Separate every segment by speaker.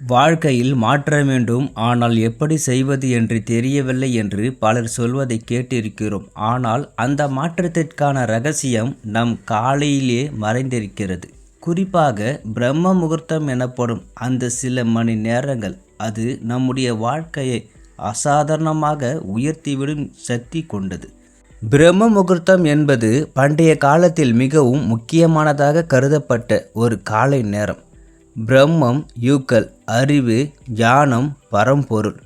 Speaker 1: வாழ்க்கையில் மாற்ற வேண்டும். ஆனால் எப்படி செய்வது என்று தெரியவில்லை என்று பலர் சொல்வதை கேட்டிருக்கிறோம். ஆனால் அந்த மாற்றத்திற்கான ரகசியம் நம் காலையிலே மறைந்திருக்கிறது. குறிப்பாக பிரம்ம முகூர்த்தம் எனப்படும் அந்த சில மணி நேரங்கள் அது நம்முடைய வாழ்க்கையை அசாதாரணமாக உயர்த்திவிடும் சக்தி கொண்டது. பிரம்ம முகூர்த்தம் என்பது பண்டைய காலத்தில் மிகவும் முக்கியமானதாக கருதப்பட்ட ஒரு காலை நேரம். பிரம்மம் யூக்கல் அறிவு ஞானம் பரம்பொருள்.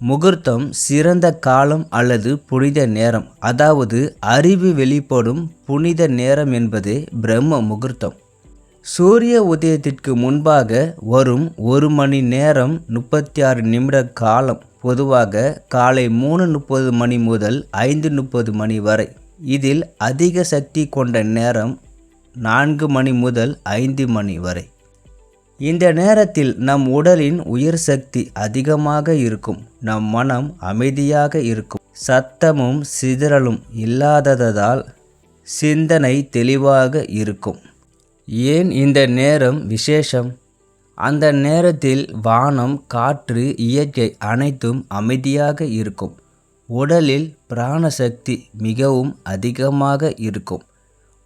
Speaker 1: முகூர்த்தம் சிறந்த காலம் அல்லது புனித நேரம். அதாவது அறிவு வெளிப்படும் புனித நேரம் என்பது பிரம்ம முகூர்த்தம். சூரிய உதயத்திற்கு முன்பாக வரும் ஒரு மணி நேரம் முப்பத்தி ஆறு நிமிட காலம். பொதுவாக காலை மூணு முப்பது மணி முதல் ஐந்து முப்பது மணி வரை. இதில் அதிக சக்தி கொண்ட நேரம் நான்கு மணி முதல் ஐந்து மணி வரை. இந்த நேரத்தில் நம் உடலின் உயிர் சக்தி அதிகமாக இருக்கும். நம் மனம் அமைதியாக இருக்கும். சத்தமும் சிதறலும் இல்லாததால் சிந்தனை தெளிவாக இருக்கும். ஏன் இந்த நேரம் விசேஷம்? அந்த நேரத்தில் வானம் காற்று இயற்கை அனைத்தும் அமைதியாக இருக்கும். உடலில் பிராணசக்தி மிகவும் அதிகமாக இருக்கும்.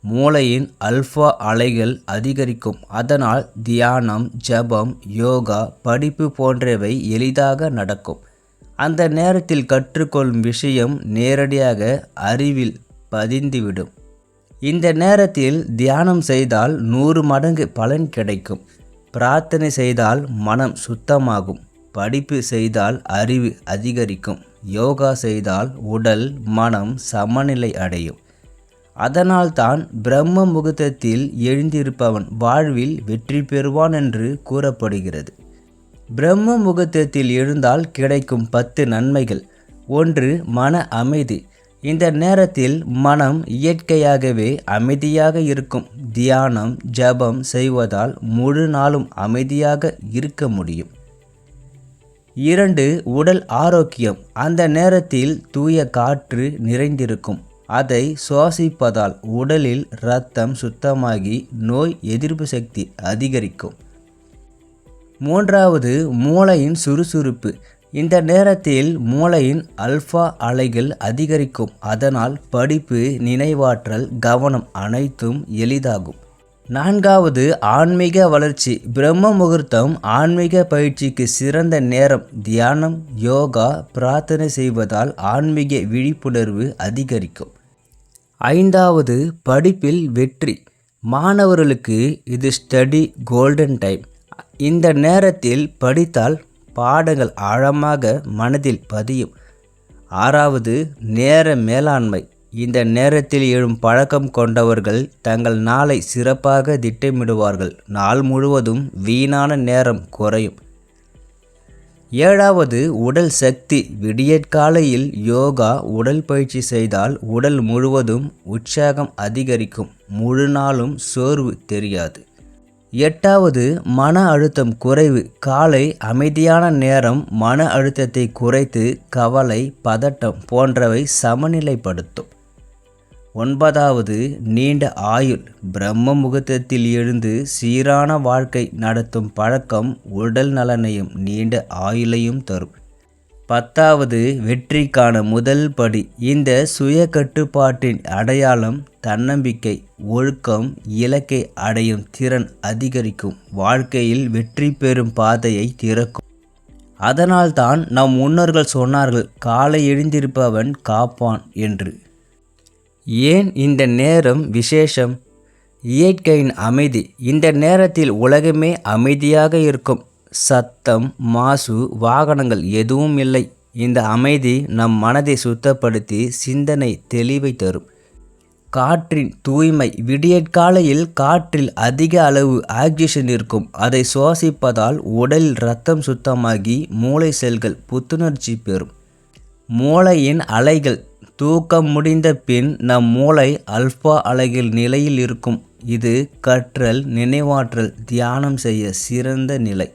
Speaker 1: மூளையின் அல்ஃபா அலைகள் அதிகரிக்கும். அதனால் தியானம் ஜபம் யோகா படிப்பு போன்றவை எளிதாக நடக்கும். அந்த நேரத்தில் கற்றுக்கொள்ளும் விஷயம் நேரடியாக அறிவில் பதிந்துவிடும். இந்த நேரத்தில் தியானம் செய்தால் நூறு மடங்கு பலன் கிடைக்கும். பிரார்த்தனை செய்தால் மனம் சுத்தமாகும். படிப்பு செய்தால் அறிவு அதிகரிக்கும். யோகா செய்தால் உடல் மனம் சமநிலை அடையும். அதனால்தான் பிரம்ம முகூர்த்தத்தில் எழுந்திருப்பவன் வாழ்வில் வெற்றி பெறுவான் என்று கூறப்படுகிறது. பிரம்ம முகூர்த்தத்தில் எழுந்தால் கிடைக்கும் பத்து நன்மைகள். ஒன்று மன அமைதி. இந்த நேரத்தில் மனம் இயற்கையாகவே அமைதியாக இருக்கும். தியானம் ஜபம் செய்வதால் முழு நாளும் அமைதியாக இருக்க முடியும். இரண்டு உடல் ஆரோக்கியம். அந்த நேரத்தில் தூய காற்று நிறைந்திருக்கும். அதை சுவாசிப்பதால் உடலில் இரத்தம் சுத்தமாகி நோய் எதிர்ப்பு சக்தி அதிகரிக்கும். மூன்றாவது மூளையின் சுறுசுறுப்பு. இந்த நேரத்தில் மூளையின் அல்ஃபா அலைகள் அதிகரிக்கும். அதனால் படிப்பு நினைவாற்றல் கவனம் அனைத்தும் எளிதாகும். நான்காவது ஆன்மீக வளர்ச்சி. பிரம்ம முகூர்த்தம் ஆன்மீக பயிற்சிக்கு சிறந்த நேரம். தியானம் யோகா பிரார்த்தனை செய்வதால் ஆன்மீக விழிப்புணர்வு அதிகரிக்கும். ஐந்தாவது படிப்பில் வெற்றி. மாணவர்களுக்கு இது ஸ்டடி கோல்டன் டைம் இந்த நேரத்தில் படித்தால் பாடங்கள் ஆழமாக மனதில் பதியும். ஆறாவது நேர மேலாண்மை. இந்த நேரத்தில் எழும் பழக்கம் கொண்டவர்கள் தங்கள் நாளை சிறப்பாக திட்டமிடுவார்கள். நாள் முழுவதும் வீணான நேரம் குறையும். ஏழாவது உடல் சக்தி. விடியற்காலையில் யோகா உடல் பயிற்சி செய்தால் உடல் முழுவதும் உற்சாகம் அதிகரிக்கும். முழு நாளும் சோர்வு தெரியாது. எட்டாவது மன அழுத்தம் குறைவு. காலை அமைதியான நேரம் மன அழுத்தத்தை குறைத்து கவலை பதட்டம் போன்றவை சமநிலைப்படுத்தும். ஒன்பதாவது நீண்ட ஆயுள். பிரம்ம முகூர்த்தத்தில் எழுந்து சீரான வாழ்க்கை நடத்தும் பழக்கம் உடல் நலனையும் நீண்ட ஆயுளையும் தரும். பத்தாவது வெற்றிக்கான முதல் படி. இந்த சுய கட்டுப்பாட்டின் அடையாளம் தன்னம்பிக்கை ஒழுக்கம் இலக்கை அடையும் திறன் அதிகரிக்கும். வாழ்க்கையில் வெற்றி பெறும் பாதையை திறக்கும். அதனால்தான் நம் முன்னோர்கள் சொன்னார்கள் காலை எழுந்திருப்பவன் காப்பான் என்று. ஏன் இந்த நேரம் விசேஷம்? இயற்கையின் அமைதி. இந்த நேரத்தில் உலகமே அமைதியாக இருக்கும். சத்தம் மாசு வாகனங்கள் எதுவும் இல்லை. இந்த அமைதி நம் மனதை சுத்தப்படுத்தி சிந்தனை தெளிவை தரும். காற்றின் தூய்மை. விடியற்காலையில் காற்றில் அதிக அளவு ஆக்சிஜன் இருக்கும். அதை சுவாசிப்பதால் உடலில் ரத்தம் சுத்தமாகி மூளை செல்கள் புத்துணர்ச்சி பெறும். மூளையின் அலைகள் தூக்கம் முடிந்த பின் நம் மூளை அல்பா அலைகள் நிலையில் இருக்கும். இது கற்றல் நினைவாற்றல் தியானம் செய்ய சிறந்த நிலை.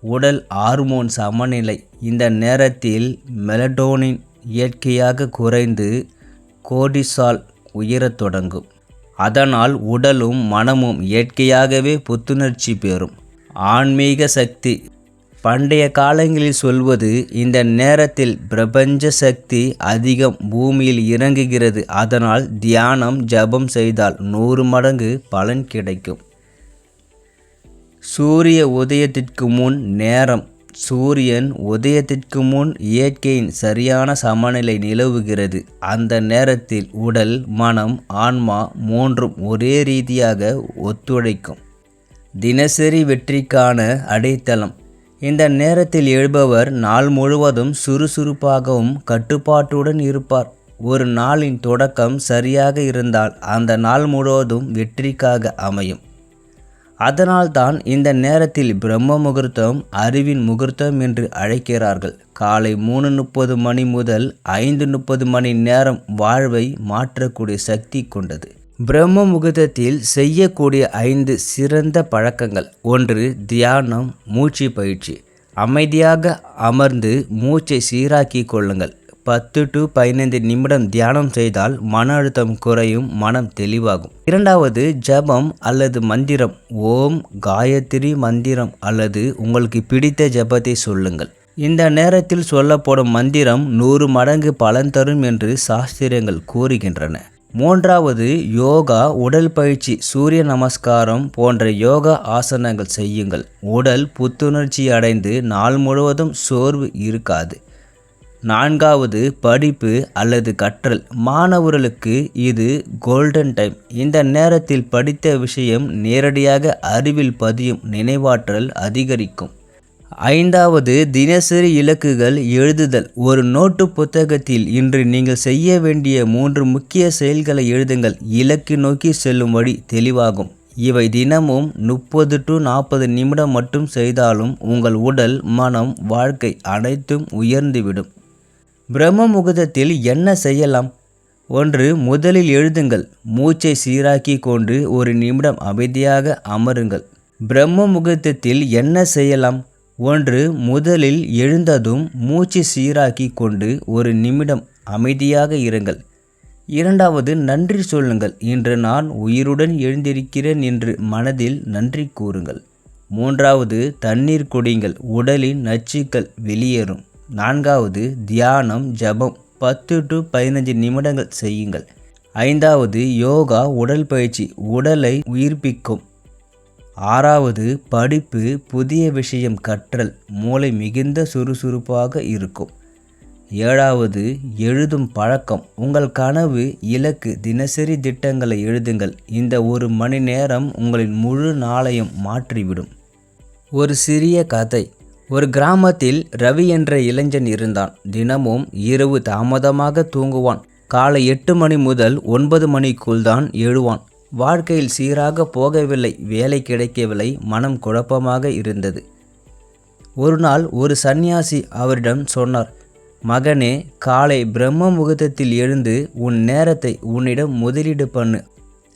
Speaker 1: உடல் ஹார்மோன் சமநிலை. இந்த நேரத்தில் மெலடோனின் இயற்கையாக குறைந்து கோடிசால் உயரத் தொடங்கும். அதனால் உடலும் மனமும் இயற்கையாகவே புத்துணர்ச்சி பெறும். ஆன்மீக சக்தி பண்டைய காலங்களில் சொல்வது இந்த நேரத்தில் பிரபஞ்ச சக்தி அதிகம் பூமியில் இறங்குகிறது. அதனால் தியானம் ஜபம் செய்தால் நூறு மடங்கு பலன் கிடைக்கும். சூரிய உதயத்திற்கு முன் நேரம். சூரியன் உதயத்திற்கு முன் இயற்கையின் சரியான சமநிலை நிலவுகிறது. அந்த நேரத்தில் உடல் மனம் ஆன்மா மூன்றும் ஒரே ரீதியாக ஒத்துழைக்கும். தினசரி வெற்றிக்கான அடைத்தளம். இந்த நேரத்தில் எழுபவர் நாள் முழுவதும் சுறுசுறுப்பாகவும் கட்டுப்பாட்டுடன் இருப்பார். ஒரு நாளின் தொடக்கம் சரியாக இருந்தால் அந்த நாள் முழுவதும் வெற்றிக்காக அமையும். அதனால்தான் இந்த நேரத்தில் பிரம்ம முகூர்த்தம் அறிவின் முகூர்த்தம் என்று அழைக்கிறார்கள். காலை மூணு முப்பது மணி முதல் ஐந்து முப்பது மணி நேரம் வாழ்வை மாற்றக்கூடிய சக்தி கொண்டது. பிரம்ம முகூர்த்தத்தில் செய்யக்கூடிய ஐந்து சிறந்த பழக்கங்கள். ஒன்று தியானம் மூச்சு பயிற்சி. அமைதியாக அமர்ந்து மூச்சை சீராக்கி கொள்ளுங்கள். பத்து டு பதினைந்து நிமிடம் தியானம் செய்தால் மன அழுத்தம் குறையும் மனம் தெளிவாகும். இரண்டாவது ஜபம் அல்லது மந்திரம். ஓம் காயத்ரி மந்திரம் அல்லது உங்களுக்கு பிடித்த ஜபத்தை சொல்லுங்கள். இந்த நேரத்தில் சொல்லப்படும் மந்திரம் நூறு மடங்கு பலன் தரும் என்று சாஸ்திரங்கள் கூறுகின்றன. மூன்றாவது யோகா உடல் பயிற்சி சூரிய நமஸ்காரம் போன்ற யோகா ஆசனங்கள் செய்யுங்கள். உடல் புத்துணர்ச்சி அடைந்து நாள் முழுவதும் சோர்வு இருக்காது. நான்காவது படிப்பு அல்லது கற்றல். மாணவர்களுக்கு இது கோல்டன் டைம் இந்த நேரத்தில் படித்த விஷயம் நேரடியாக அறிவில் பதியும் நினைவாற்றல் அதிகரிக்கும். ஐந்தாவது தினசரி இலக்குகள் எழுதுதல். ஒரு நோட்டு புத்தகத்தில் இன்று நீங்கள் செய்ய வேண்டிய மூன்று முக்கிய செயல்களை எழுதுங்கள். இலக்கு நோக்கி செல்லும் வழி தெளிவாகும். இவை தினமும் முப்பது டு நாற்பது நிமிடம் மட்டும் செய்தாலும் உங்கள் உடல் மனம் வாழ்க்கை அனைத்தும் உயர்ந்துவிடும். பிரம்ம முகூர்த்தத்தில் என்ன செய்யலாம்? ஒன்று முதலில் எழுதுங்கள். மூச்சை சீராக்கி கொண்டு ஒரு நிமிடம் அமைதியாக அமருங்கள். பிரம்ம முகூர்த்தத்தில் என்ன செய்யலாம்? ஒன்று முதலில் எழுந்ததும் மூச்சு சீராக்கி கொண்டு ஒரு நிமிடம் அமைதியாக இருங்கள். இரண்டாவது நன்றி சொல்லுங்கள் இன்று நான் உயிருடன் எழுந்திருக்கிறேன் என்று மனதில் நன்றி கூறுங்கள். மூன்றாவது தண்ணீர் குடிங்கள் உடலின் நச்சுக்கள் வெளியேறும். நான்காவது தியானம் ஜபம் பத்து டு பதினஞ்சு நிமிடங்கள் செய்யுங்கள். ஐந்தாவது யோகா உடல் பயிற்சி உடலை உயிர்ப்பிக்கும். ஆறாவது படிப்பு புதிய விஷயம் கற்றல் மூளை மிகுந்த சுறுசுறுப்பாக இருக்கும். ஏழாவது எழுதும் பழக்கம். உங்கள் கனவு இலக்கு தினசரி திட்டங்களை எழுதுங்கள். இந்த ஒரு மணி நேரம் உங்களின் முழு நாளையும் மாற்றிவிடும். ஒரு சிறிய கதை. ஒரு கிராமத்தில் ரவி என்ற இளைஞன் இருந்தான். தினமும் இரவு தாமதமாக தூங்குவான். காலை எட்டு மணி முதல் ஒன்பது மணிக்குள் தான் எழுவான். வாழ்க்கையில் சீராக போகவில்லை வேலை கிடைக்கவில்லை மனம் குழப்பமாக இருந்தது. ஒரு நாள் ஒரு சந்நியாசி அவரிடம் சொன்னார் மகனே காலை பிரம்ம முகூர்த்தத்தில் எழுந்து உன் நேரத்தை உன்னிடம் முதலீடு பண்ணு.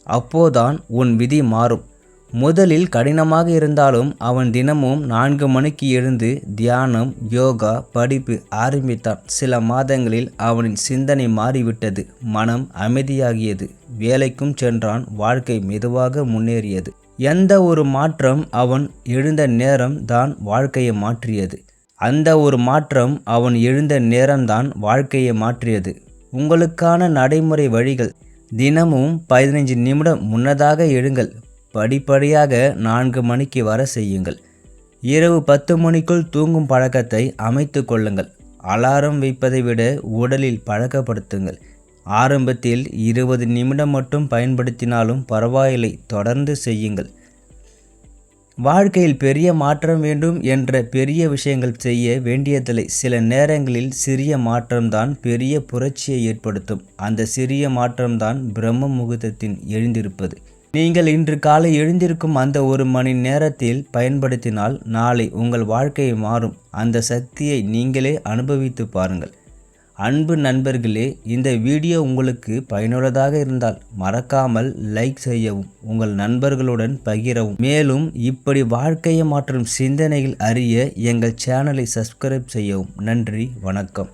Speaker 1: அப்போதான் உன் விதி மாறும். முதலில் கடினமாக இருந்தாலும் அவன் தினமும் நான்கு மணிக்கு எழுந்து தியானம் யோகா படிப்பு ஆரம்பித்தான். சில மாதங்களில் அவனின் சிந்தனை மாறிவிட்டது மனம் அமைதியாகியது. வேலைக்கும் சென்றான் வாழ்க்கை மெதுவாக முன்னேறியது. எந்த ஒரு மாற்றம் அவன் எழுந்த நேரம் தான் வாழ்க்கையை மாற்றியது. அந்த ஒரு மாற்றம் அவன் எழுந்த நேரம்தான் வாழ்க்கையை மாற்றியது. உங்களுக்கான நடைமுறை வழிகள். தினமும் பதினைஞ்சு நிமிடம் முன்னதாக எழுங்கள். படிப்படியாக நான்கு மணிக்கு வர செய்யுங்கள். இரவு பத்து மணிக்குள் தூங்கும் பழக்கத்தை அமைத்து கொள்ளுங்கள். அலாரம் வைப்பதை விட உடலில் பழக்கப்படுத்துங்கள். ஆரம்பத்தில் இருபது நிமிடம் மட்டும் பயன்படுத்தினாலும் பரவாயில்லை தொடர்ந்து செய்யுங்கள். வாழ்க்கையில் பெரிய மாற்றம் வேண்டும் என்ற பெரிய விஷயங்கள் செய்ய வேண்டியதில்லை. சில நேரங்களில் சிறிய மாற்றம்தான் பெரிய புரட்சியை ஏற்படுத்தும். அந்த சிறிய மாற்றம்தான் பிரம்ம முகூர்த்தத்தின் எழுந்திருப்பது. நீங்கள் இன்று காலை எழுந்திருக்கும் அந்த ஒரு மணி நேரத்தில் பயன்படுத்தினால் நாளை உங்கள் வாழ்க்கை மாறும். அந்த சக்தியை நீங்களே அனுபவித்து பாருங்கள். அன்பு நண்பர்களே இந்த வீடியோ உங்களுக்கு பயனுள்ளதாக இருந்தால் மறக்காமல் லைக் செய்யவும் உங்கள் நண்பர்களுடன் பகிரவும். மேலும் இப்படி வாழ்க்கையை மாற்றும் சிந்தனைகள் அறிய எங்கள் சேனலை சப்ஸ்கிரைப் செய்யவும். நன்றி வணக்கம்.